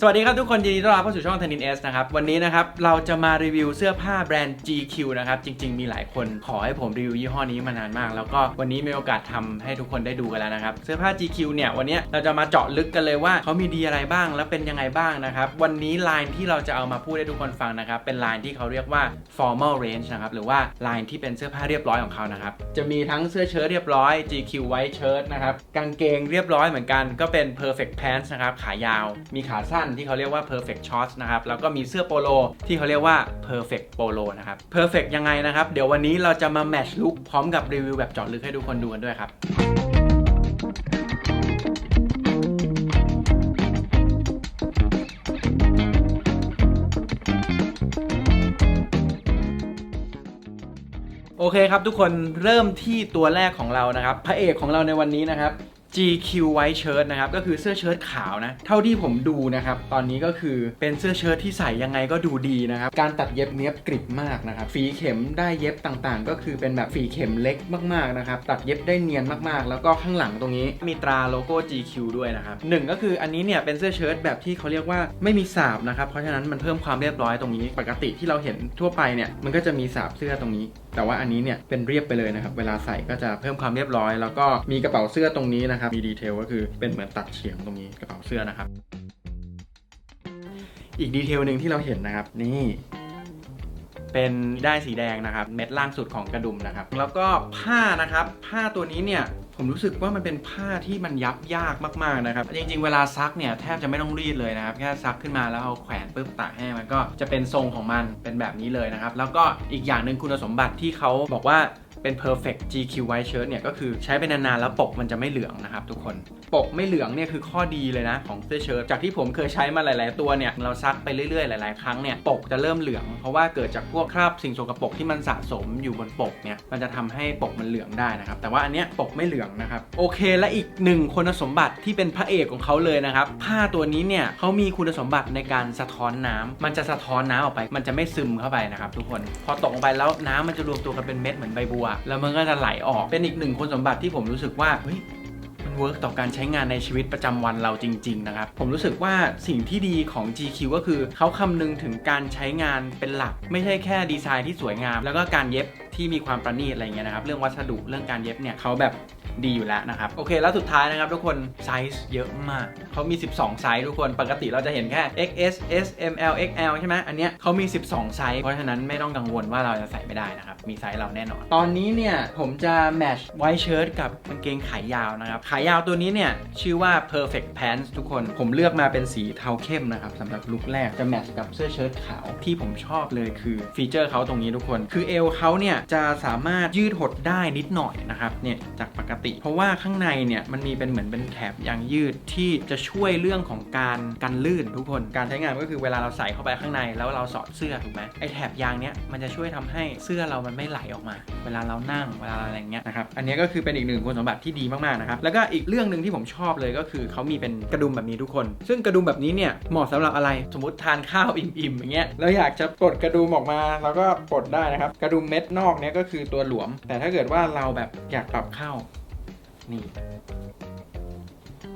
สวัสดีครับทุกคนยินดีต้อนรับเข้าสู่ช่อง t e n i n S นะครับ วันนี้นะครับ เราจะมารีวิวเสื้อผ้าแบรนด์ GQ นะครับ จริง ๆ มีหลายคนขอให้ผมรีวิวยี่ห้อนี้มานานมาก แล้วก็วันนี้มีโอกาสทำให้ทุกคนได้ดูกันแล้วนะครับ เสื้อผ้า GQ เนี่ยวันนี้เราจะมาเจาะลึกกันเลยว่าเขามีดีอะไรบ้างแล้วเป็นยังไงบ้างนะครับ วันนี้ไลน์ที่เราจะเอามาพูดให้ทุกคนฟังนะครับ เป็นไลน์ที่เขาเรียกว่า formal range นะครับหรือว่าไลน์ที่เป็นเสื้อผ้าเรียบร้อยของเขานะครับจะมีทั้งเสื้อเชิ้ตเรียบร้อย GQ white shirt นะครับกางเกงเรียบร้อยเหมือนกันก็เป็น perfect pants นะครับขายาว มีขาสั้นที่เขาเรียกว่า perfect shorts นะครับ แล้วก็มีเสื้อโปโลที่เขาเรียกว่า perfect polo นะครับ perfect ยังไงนะครับ เดี๋ยววันนี้เราจะมา match look พร้อมกับรีวิวแบบเจาะลึกให้ทุกคนดูกันด้วยครับโอเคครับทุกคนเริ่มที่ตัวแรกของเรานะครับ พระเอกของเราในวันนี้นะครับ GQ White Shirt นะครับก็คือเสื้อเชิ้ตขาวนะเท่าที่ผมดูนะครับตอนนี้ก็คือเป็นเสื้อเชิ้ตที่ใส่ยังไงก็ดูดีนะครับการตัดเย็บเนี้ยบกริบมากนะครับฝีเข็มได้เย็บต่างๆ ก็คือเป็นแบบฝีเข็มเล็กมากๆนะครับตัดเย็บได้เนียนมากๆ แล้วก็ข้างหลังตรงนี้มีตราโลโก้ GQ ด้วยนะครับหนึ่งก็คืออันนี้เนี่ยเป็นเสื้อเชิ้ตแบบที่เขาเรียกว่าไม่มีสาบนะครับเพราะฉะนั้นมันเพิ่มความเรียบร้อยตรงนี้ ปกติที่เราเห็นทั่วไปเนี่ยมันก็จะมีสาบเสื้อตรงนี้ แต่ว่าอันนี้เนี่ยเป็นเรียบไปเลยนะครับ เวลาใส่ก็จะเพิ่มความเรียบร้อย แล้วก็มีกระเป๋าเสื้อตรงนี้นะครับ มีดีเทลก็คือเป็นเหมือนตัดเฉียงตรงนี้กระเป๋าเสื้อนะครับ อีกดีเทลหนึ่งที่เราเห็นนะครับนี่เป็นได้สีแดงนะครับ เม็ดล่างสุดของกระดุมนะครับ แล้วก็ผ้านะครับ ผ้าตัวนี้เนี่ย ผมรู้สึกว่ามันเป็นผ้าที่มันยับยากมากๆนะครับ จริงๆ เวลาซักเนี่ยแทบจะไม่ต้องรีดเลยนะครับ แค่ซักขึ้นมาแล้วเอาแขวนปุ๊บตากแห้งมันก็จะเป็นทรงของมันเป็นแบบนี้เลยนะครับ แล้วก็อีกอย่างหนึ่งคุณสมบัติที่เขาบอกว่า เป็น perfect GQ white shirt เนี่ยก็คือใช้ไปนานๆแล้วปกมันจะไม่เหลืองนะครับทุกคน ปกไม่เหลืองเนี่ยคือข้อดีเลยนะของเสื้อเชิ้ตจากที่ผมเคยใช้มาหลาย ๆ ตัวเนี่ยเราซักไปเรื่อยๆ หลาย ๆ ครั้งเนี่ยปกจะเริ่มเหลือง เพราะว่าเกิดจากพวกคราบสิ่งสกปรกที่มันสะสมอยู่บนปกเนี่ยมันจะทำให้ปกมันเหลืองได้นะครับแต่ว่าอันเนี้ยปกไม่เหลืองนะครับโอเค และอีกหนึ่งคุณสมบัติที่เป็นพระเอกของเขาเลยนะครับผ้าตัวนี้เนี่ยเขามีคุณสมบัติในการสะท้อนน้ำมันจะสะท้อนน้ำออกไป มันจะไม่ซึมเข้าไปนะครับทุกคนพอตกลงไปแล้วน้ำมันจะรวมตัวกันเป็นเม็ดเหมือนใบบัวแล้วมันก็จะไหลออกเป็นอีกหนึ่งคุณสมบัติที่ผมรู้สึกว่าเฮ้ยมันเวิร์กต่อการใช้งานในชีวิตประจำวันเราจริง ๆ นะครับ ผมรู้สึกว่าสิ่งที่ดีของ GQ ก็คือเขาคำนึงถึงการใช้งานเป็นหลัก ไม่ใช่แค่ดีไซน์ที่สวยงาม แล้วก็การเย็บที่มีความประณีตอะไรเงี้ยนะครับ เรื่องวัสดุเรื่องการเย็บเนี่ยเขาแบบ ดีอยู่แล้วนะครับ โอเค แล้วสุดท้ายนะครับทุกคนไซส์เยอะมากเขามี 12 ไซส์ทุกคนปกติเราจะเห็นแค่ XS S M L XL ใช่ไหมอันเนี้ยเขามี 12 ไซส์เพราะฉะนั้นไม่ต้องกังวลว่าเราจะใส่ไม่ได้นะครับ มีไซส์เราแน่นอน ตอนนี้เนี่ยผมจะแมทช์ไวท์เชิ้ตกับกางเกงขายาวนะครับ ขายาวตัวนี้เนี่ยชื่อว่า perfect pants ทุกคนผมเลือกมาเป็นสีเทาเข้มนะครับสำหรับลุคแรกจะแมทช์กับเสื้อเชิ้ตขาวที่ผมชอบเลยคือฟีเจอร์เขาตรงนี้ทุกคน คือเอวเขาเนี่ยจะสามารถยืดหดได้นิดหน่อยนะครับเนี่ยจากปกติเพราะว่าข้างในเนี่ยมันมีเป็นเหมือนเป็นแถบยางยืดที่จะช่วยเรื่องของการกันลื่นทุกคน การใช้งานก็คือเวลาเราใส่เข้าไปข้างในแล้วเราสอดเสื้อถูกไหมไอแถบยางเนี้ยมันจะช่วยทำให้เสื้อเรามันไม่ไหลออกมา เวลาเรานั่งเวลาอะไรอย่างเงี้ยนะครับอันนี้ก็คือเป็นอีกหนึ่งคุณสมบัติที่ดีมากๆนะครับแล้วก็อีกเรื่องหนึ่งที่ผมชอบเลยก็คือเขามีเป็นกระดุมแบบนี้ทุกคน ซึ่งกระดุมแบบนี้เนี่ยเหมาะสำหรับอะไรสมมติทานข้าวอิ่มๆอย่างเงี้ยแล้วอยากจะปลดกระดุมออกมาเราก็ปลดได้นะครับกระดุมเม็ดนอกเนี่ยก็คือตัวหลวม แต่ถ้าเกิดว่าเราแบบอยากปรับเข้า นี่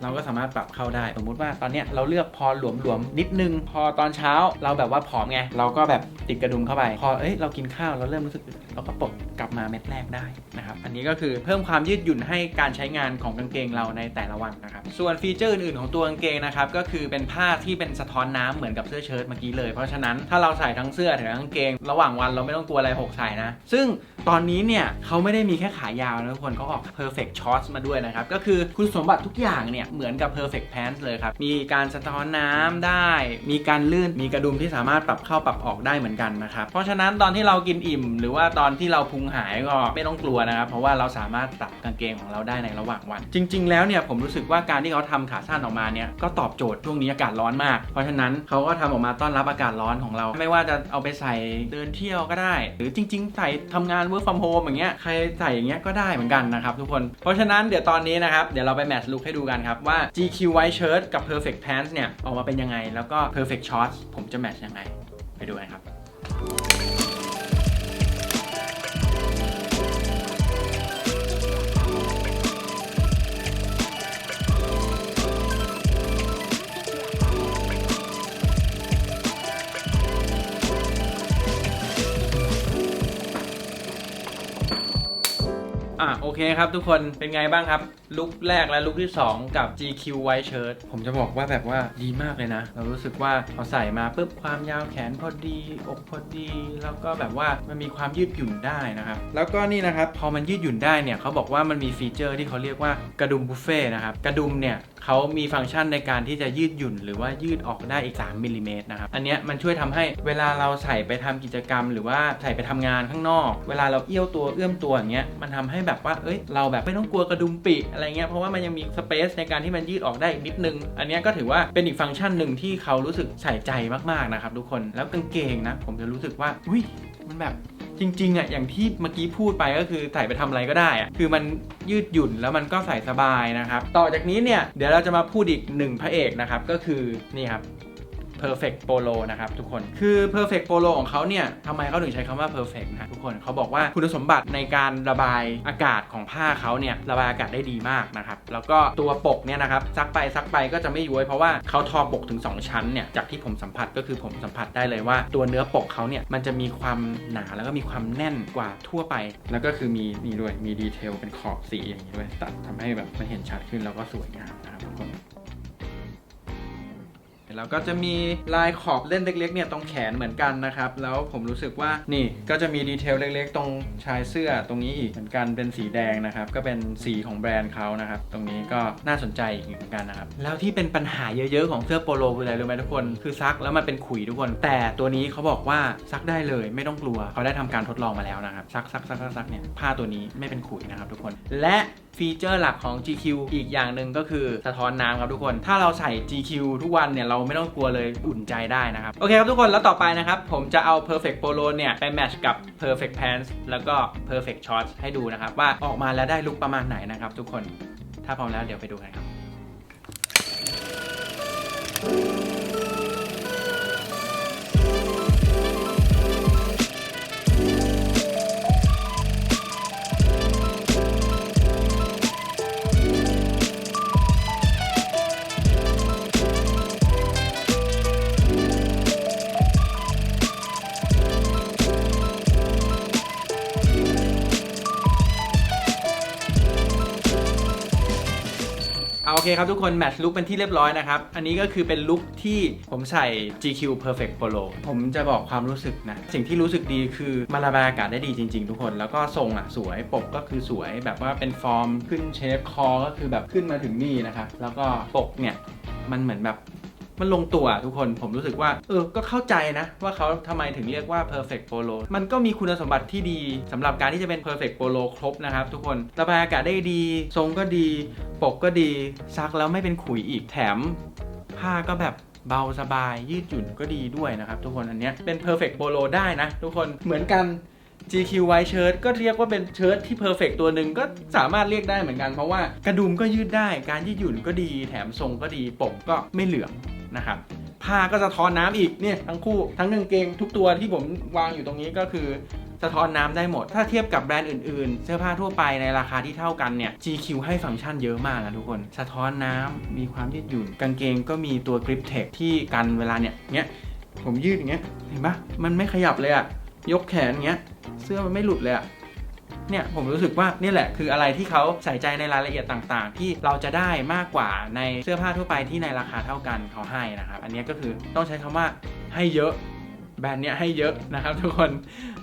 เราก็สามารถปรับเข้าได้ สมมุติว่าตอนเนี้ยเราเลือกพอหลวมๆนิดนึง พอตอนเช้าเราแบบว่าผอมไง เราก็แบบติดกระดุมเข้าไป พอเอ้ยเรากินข้าวเราเริ่มรู้สึกเราก็ปลดกลับมาเม็ดแรกได้นะครับ อันนี้ก็คือเพิ่มความยืดหยุ่นให้การใช้งานของกางเกงเราในแต่ละวันนะครับ ส่วนฟีเจอร์อื่นๆของตัวกางเกงนะครับก็คือเป็นผ้าที่เป็นสะท้อนน้ำเหมือนกับเสื้อเชิ้ตเมื่อกี้เลย เพราะฉะนั้นถ้าเราใส่ทั้งเสื้อถึงกางเกง ระหว่างวันเราไม่ต้องกลัวอะไรหกใส่นะ ซึ่งตอนนี้เนี่ยเขาไม่ได้มีแค่ขายาวนะทุกคนเขาออก perfect shorts มาด้วยนะครับ ก็คือคุณสมบัติทุกอย่างเนี่ยเหมือนกับ perfect pants เลยครับ มีการสะท้อนน้ำได้ มีการลื่น มีกระดุมที่สามารถปรับเข้าปรับออกได้เหมือนกันนะครับ เพราะฉะนั้นตอนที่เรากินอิ่มหรือว่าตอนที่เราพุงหายก็ไม่ต้องกลัวนะครับ เพราะว่าเราสามารถปรับกางเกงของเราได้ในระหว่างวัน จริง ๆ แล้วเนี่ยผมรู้สึกว่าการที่เขาทำขาสั้นออกมาเนี่ยก็ตอบโจทย์ช่วงนี้อากาศร้อนมาก เพราะฉะนั้นเขาก็ทำออกมาต้อนรับอากาศร้อนของเรา ไม่ว่าจะเอาไปใส่เดินเที่ยวก็ได้ หรือจริง ๆ ใส่ทำงาน work from home อย่างเงี้ยใครใส่อย่างเงี้ยก็ได้เหมือนกันนะครับทุกคนเพราะฉะนั้นเดี๋ยวตอนนี้นะครับเดี๋ยวเราไปแมทช์ลุคให้ดูกันครับว่า GQ white shirt กับ perfect pants เนี่ยออกมาเป็นยังไง แล้วก็ perfect shorts ผมจะแมทช์ยังไงไปดูกันครับ เคครับทุกคนเป็นไงบ้างครับ ลุคแรกและลุคที่ 2 กับ GQ White Shirt ผมจะบอกว่าแบบว่าดีมากเลยนะ เรารู้สึกว่าพอใส่มาปุ๊บความยาวแขนพอดี อกพอดี แล้วก็แบบว่ามันมีความยืดหยุ่นได้นะครับ แล้วก็นี่นะครับ พอมันยืดหยุ่นได้เนี่ยเขาบอกว่ามันมีฟีเจอร์ที่เขาเรียกว่ากระดุมบุฟเฟ่ต์นะครับกระดุมเนี่ย เขามีฟังก์ชันในการที่จะยืดหยุ่น หรือว่ายืดออกได้อีก 3มิลลิเมตรนะครับ อันเนี้ยมันช่วยทำให้เวลาเราใส่ไปทำกิจกรรม หรือว่าใส่ไปทำงานข้างนอก เวลาเราเอี้ยวตัวเอื้อมตัวอย่างเงี้ยมันทำให้แบบว่าเอ้ยเราแบบไม่ต้องกลัวกระดุมปีกอะไรเงี้ยเพราะว่ามันยังมีสเปซในการที่มันยืดออกได้อีกนิดนึง อันเนี้ยก็ถือว่าเป็นอีกฟังก์ชันหนึ่งที่เขารู้สึกใส่ใจมากๆนะครับทุกคนแล้วกางเกงนะผมจะรู้สึกว่าอุ้ย มันแบบจริงๆอะอย่างที่เมื่อกี้พูดไปก็คือใส่ไปทำอะไรก็ได้อะคือมันยืดหยุ่นแล้วมันก็ใส่สบายนะครับ ต่อจากนี้เนี่ยเดี๋ยวเราจะมาพูดอีกหนึ่งพระเอกนะครับก็คือนี่ครับ perfect polo นะครับทุกคน คือ perfect polo ของเขาเนี่ยทำไมเขาถึงใช้คำว่า perfect นะทุกคนเขาบอกว่าคุณสมบัติในการระบายอากาศของผ้าเขาเนี่ยระบายอากาศได้ดีมากนะครับ แล้วก็ตัวปกเนี่ยนะครับซักไปซักไปก็จะไม่ย้วยเพราะว่าเขาทอปกถึง 2 ชั้นเนี่ยจากที่ผมสัมผัสก็คือผมสัมผัสได้เลยว่า ตัวเนื้อปกเขาเนี่ยมันจะมีความหนาแล้วก็มีความแน่นกว่าทั่วไป แล้วก็คือมีนี่ด้วยมีดีเทลเป็นขอบสีอย่างนี้ด้วยตัดทำให้แบบมันเห็นชัดขึ้นแล้วก็สวยงามนะครับทุกคน แล้วก็จะมีลายขอบเล่นเล็กๆเนี่ยตรงแขนเหมือนกันนะครับ แล้วผมรู้สึกว่านี่ก็จะมีดีเทลเล็กๆ ตรงชายเสื้อตรงนี้อีกเหมือนกันเป็นสีแดงนะครับ ก็เป็นสีของแบรนด์เขานะครับ ตรงนี้ก็น่าสนใจอีกเหมือนกันนะครับ แล้วที่เป็นปัญหาเยอะๆของเสื้อโปโลคืออะไรรู้ไหมทุกคนคือซักแล้วมันเป็นขุยทุกคน แต่ตัวนี้เขาบอกว่าซักได้เลยไม่ต้องกลัวเขาได้ทำการทดลองมาแล้วนะครับซักซักซักซักซักเนี่ยผ้าตัวนี้ไม่เป็นขุยนะครับทุกคนและฟีเจอร์หลักของ GQ อีกอย่างหนึ่งก็คือสะท้อนน้ำครับทุกคน ถ้าเราใส่ GQ ทุกวันเนี่ยเราไม่ต้องกลัวเลยอุ่นใจได้นะครับ โอเคครับทุกคนแล้วต่อไปนะครับ ผมจะเอา perfect polo เนี่ยไปแมทช์กับ perfect pants แล้วก็ perfect shorts ให้ดูนะครับ ว่าออกมาแล้วได้ลุคประมาณไหนนะครับทุกคนถ้าพร้อมแล้วเดี๋ยวไปดูกันครับ เอาโอเคครับทุกคนแมทช์ลุคเป็นที่เรียบร้อยนะครับ อันนี้ก็คือเป็นลุคที่ผมใส่ GQ Perfect Polo ผมจะบอกความรู้สึกนะ สิ่งที่รู้สึกดีคือมันระบายอากาศได้ดีจริง ๆ ทุกคน แล้วก็ทรงอะสวยปกก็คือสวยแบบว่าเป็นฟอร์มขึ้นเชฟคอก็คือแบบขึ้นมาถึงนี่นะครับแล้วก็ปกเนี่ยมันเหมือนแบบ มันลงตัวทุกคนผมรู้สึกว่า เออ ก็เข้าใจนะ ว่าเขาทำไมถึงเรียกว่า perfect polo มันก็มีคุณสมบัติที่ดีสำหรับการที่จะเป็น perfect polo ครบนะครับ ทุกคนระบายอากาศได้ดี ทรงก็ดี ปกก็ดีซักแล้วไม่เป็นขุยอีกแถม ผ้าก็แบบเบาสบายยืดหยุ่นก็ดีด้วยนะครับ ทุกคนอันเนี้ยเป็น perfect polo ได้นะ ทุกคนเหมือนกัน GQ White Shirt ก็เรียกว่าเป็นเชิ้ตที่ perfect ตัวหนึ่งก็สามารถเรียกได้เหมือนกันเพราะว่ากระดุมก็ยืดได้การยืดหยุ่นก็ดีแถมทรงก็ดีปกก็ไม่เหลือง นะครับผ้าก็สะท้อนน้ำอีกเนี่ยทั้งคู่ทั้งกางเกงทุกตัวที่ผมวางอยู่ตรงนี้ก็คือสะท้อนน้ำได้หมด ถ้าเทียบกับแบรนด์อื่นๆ เสื้อผ้าทั่วไปในราคาที่เท่ากันเนี่ย GQ ให้ฟังก์ชันเยอะมากนะทุกคน สะท้อนน้ำมีความยืดหยุ่น กางเกงก็มีตัว Grip Tech ที่กันเวลาเนี่ยเนี้ยผมยืดอย่างเงี้ยเห็นปะมันไม่ขยับเลยอะยกแขนอย่างเงี้ยเสื้อมันไม่หลุดเลยอะ เนี่ยผมรู้สึกว่านี่แหละคืออะไรที่เขาใส่ใจในรายละเอียดต่างๆ ที่เราจะได้มากกว่าในเสื้อผ้าทั่วไปที่ในราคาเท่ากันเขาให้นะครับ อันนี้ก็คือต้องใช้คำว่าให้เยอะแบรนด์เนี้ยให้เยอะนะครับทุกคน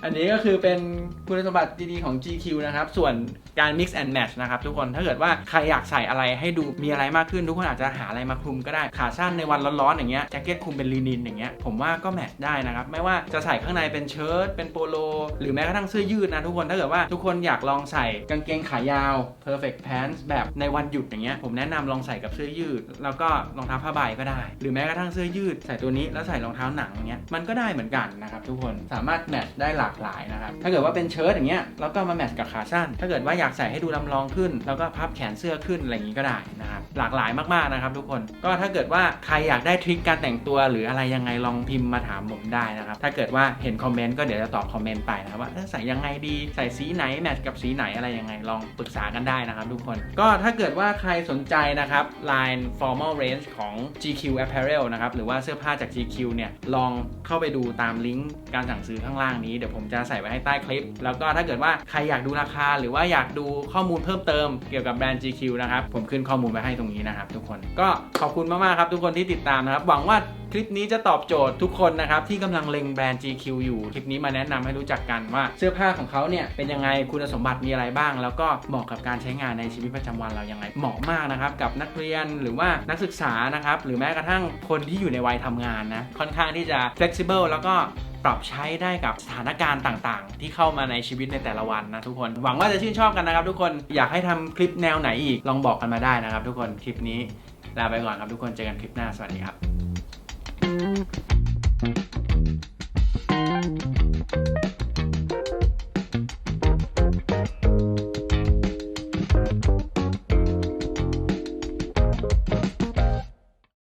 อันนี้ก็คือเป็นคุณสมบัติดีๆของ GQ นะครับ ส่วนการ mix and match นะครับทุกคนถ้าเกิดว่าใครอยากใส่อะไรให้ดูมีอะไรมากขึ้น ทุกคนอาจจะหาอะไรมาคลุมก็ได้ ขาสั้นในวันร้อนๆอย่างเงี้ยแจ็คเก็ตคลุมเป็นลีนินอย่างเงี้ยผมว่าก็แมทช์ได้นะครับ ไม่ว่าจะใส่ข้างในเป็นเชิ้ตเป็นโปโล หรือแม้กระทั่งเสื้อยืดนะทุกคนถ้าเกิดว่าทุกคนอยากลองใส่กางเกงขายาว perfect pants แบบในวันหยุดอย่างเงี้ยผมแนะนำลองใส่กับเสื้อยืด แล้วก็รองเท้าผ้าใบก็ได้ หรือแม้กระทั่งเสื้อยืดใส่ตัวนี้แล้วใส่รองเท้าหนังอย่างเงี้ยมันก็ได้เหมือนกันนะครับทุกคนสามารถแมทได้หลากหลายนะครับถ้าเกิดว่าเป็นเชิ้ตอย่างเงี้ยแล้วก็มาแมทกับขาสั้น ถ้าเกิดว่าอยากใส่ให้ดูลำลองขึ้น แล้วก็พับแขนเสื้อขึ้นอะไรอย่างงี้ก็ได้นะครับหลากหลายมากๆนะครับทุกคนก็ถ้าเกิดว่าใครอยากได้ทริคการแต่งตัว หรืออะไรยังไงลองพิมพ์มาถามผมได้นะครับถ้าเกิดว่าเห็นคอมเมนต์ก็เดี๋ยวจะตอบคอมเมนต์ไปนะครับว่าใส่ยังไงดีใส่สีไหนแมทช์กับสีไหนอะไรยังไงลองปรึกษากันได้นะครับทุกคนก็ถ้าเกิดว่าใครสนใจนะครับ line formal range ของ GQ Apparel นะครับหรือว่าเสื้อผ้าจาก GQ เนี่ยลองเข้าไปดูตามลิงก์การสั่งซื้อข้างล่างนี้เดี๋ยวผมจะใส่ไว้ให้ใต้คลิป แล้วก็ถ้าเกิดว่าใครอยากดูราคาหรือว่าอยากดูข้อมูลเพิ่มเติมเกี่ยวกับแบรนด์ GQ นะครับ ผมขึ้นข้อมูลไว้ให้ตรงนี้นะครับทุกคน ก็ขอบคุณมากๆครับทุกคนที่ติดตามนะครับ หวังว่าคลิปนี้จะตอบโจทย์ทุกคนนะครับที่กำลังเล็งแบรนด์ GQ อยู่ คลิปนี้มาแนะนำให้รู้จักกันว่าเสื้อผ้าของเขาเนี่ยเป็นยังไงคุณสมบัติมีอะไรบ้าง แล้วก็เหมาะกับการใช้งานในชีวิตประจำวันเรายังไง เหมาะมากนะครับกับนักเรียนหรือว่านักศึกษานะครับหรือแม้กระทั่งคนที่อยู่ในวัยทำงานนะค่อนข้างที่จะ flexible แล้วก็ ปรับใช้ได้กับสถานการณ์ต่างๆ ที่เข้ามาในชีวิตในแต่ละวันนะทุกคน หวังว่าจะชื่นชอบกันนะครับ ทุกคนอยากให้ทำคลิปแนวไหนอีกลองบอกกันมาได้นะครับ ทุกคนคลิปนี้ลาไปก่อนครับทุกคนเจอกันคลิปหน้าสวัสดีครับ